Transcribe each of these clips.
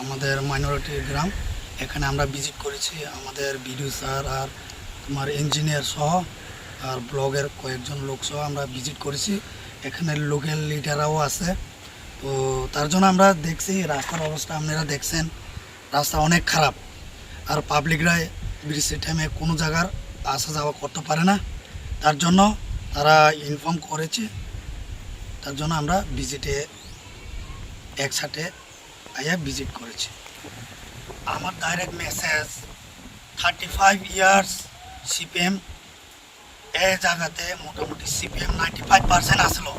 আমাদের মাইনরিটি গ্রাম। এখানে আমরা ভিজিট করেছি আমাদের বিডিও স্যার আর তোমার ইঞ্জিনিয়ার সহ আর ব্লগের কয়েকজন লোক সহ আমরা ভিজিট করেছি। এখানে লোকাল লিডাররাও আছে। তো তার জন্য আমরা দেখছি, রাস্তার অবস্থা আপনারা দেখছেন। রাস্তা অনেক খারাপ। আর পাবলিকরা বৃষ্টির টাইমে কোনো জায়গার আসা যাওয়া করতে পারে না। তার জন্য তারা ইনফর্ম করেছে। তার জন্য আমরা ভিজিটে একসাথে আইয়া ভিজিট করেছি। আমার direct message thirty five years CPM এ জায়গাতে মোটামুটি সিপিএম নাইনটি ফাইভ পার্সেন্ট আসলো।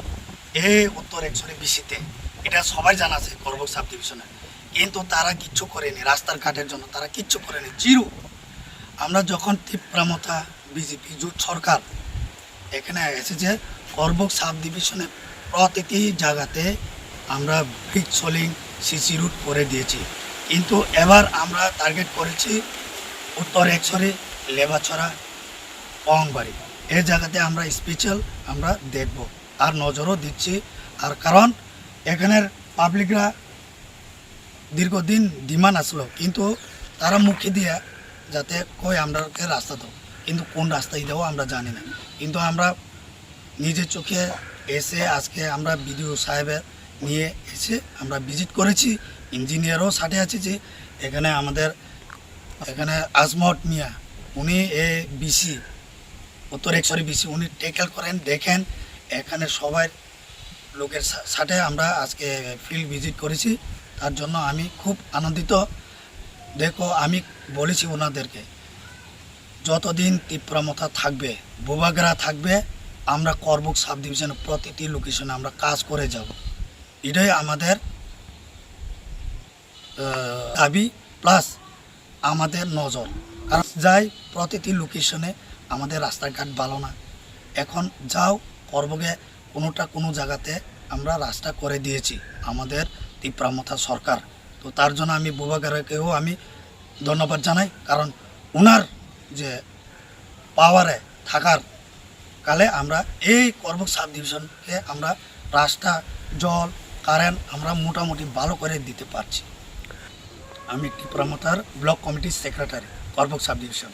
এ উত্তর একশোরে বেশিতে এটা সবাই জানা আছে করবক সাব ডিভিশনে কিন্তু তারা কিচ্ছু করেনি, রাস্তার ঘাটের জন্য তারা কিচ্ছু করেনি। জিরো। আমরা যখন তীব্রামতা বিজেপি জোট সরকার, এখানে এসেছে করবক সাব ডিভিশনে প্রতিটি জায়গাতে আমরা ব্রিক সোলিং সিসি রুট করে দিয়েছি। কিন্তু এবার আমরা টার্গেট করেছি উত্তর একশরে লেবাছড়া পংবাড়ি এই জায়গাতে আমরা স্পেশাল আমরা দেখব। আর নজরও দিচ্ছি। আর কারণ এখানের পাবলিকরা দীর্ঘদিন ডিমান্ড আসলো। কিন্তু তারা মুখে দিয়ে যাতে কই আমরাকে রাস্তা দাও। কিন্তু কোন রাস্তায় দেবো আমরা জানি না। কিন্তু আমরা নিজের চোখে এসে আজকে আমরা বিডিও সাহেবের নিয়ে এসে আমরা ভিজিট করেছি। ইঞ্জিনিয়ারও সাথে আছে যে, এখানে আমাদের, এখানে আজমত মিয়া, উনি এ বিসি উত্তর একশরি বিসি উনি টেকেল করেন, দেখেন, এখানে সবাই লোকের সাথে আমরা আজকে ফিল্ড ভিজিট করেছি। তার জন্য আমি খুব আনন্দিত। দেখো, আমি বলেছি ওনাদেরকে, যতদিন তীব্রমতা থাকবে বোবাগরা থাকবে, আমরা করবুক সাব ডিভিশনের প্রতিটি লোকেশনে আমরা কাজ করে যাব। এটাই আমাদের দাবি প্লাস আমাদের নজর। কারণ যাই, প্রতিটি লোকেশনে আমাদের রাস্তাঘাট ভালো না। এখন যাও, করবগে, কোনোটা কোনো জায়গাতে আমরা রাস্তা করে দিয়েছি, আমাদের তীব্রামতা সরকার। তো তার জন্য আমি বুবাগারকেও আমি ধন্যবাদ জানাই, কারণ ওনার যে পাওয়ারে থাকার কালে আমরা এই করবক সাব ডিভিশনকে আমরা রাস্তা, জল কারেন্ট আমরা মোটামুটি ভালো করে দিতে পারছি। আমি টিপ্রামতার ব্লক কমিটির সেক্রেটারি, করবক সাব ডিভিশন।